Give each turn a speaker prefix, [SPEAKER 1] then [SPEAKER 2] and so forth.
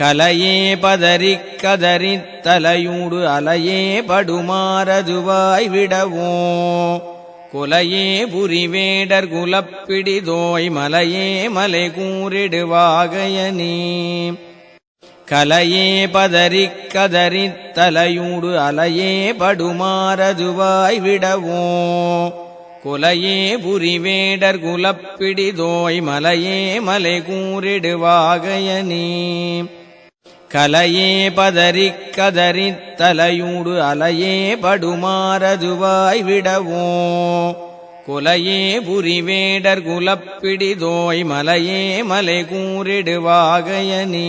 [SPEAKER 1] கலையே பதறிக் கதறித் தலையூடு அலையே படுமாறதுவாய் விடவோ? குலையே புரிவேடர் குலப்பிடிதோய் மலையே மலை கூறிடுவாகையனே. கலையே பதறிக் கதறித் தலையூடு அலையே படுமாறதுவாய் விடவோ? குலையே புரிவேடர் குலப்பிடிதோய் மலையே மலை கூறிடுவாகையனே. கலையே பதறி கதறி தலையூடு அலையே படுமாறதுவாய் விடவோ? குலையே புரிவேடர் குலப்பிடிதோய் மலையே மலை கூறிடுவாகையனே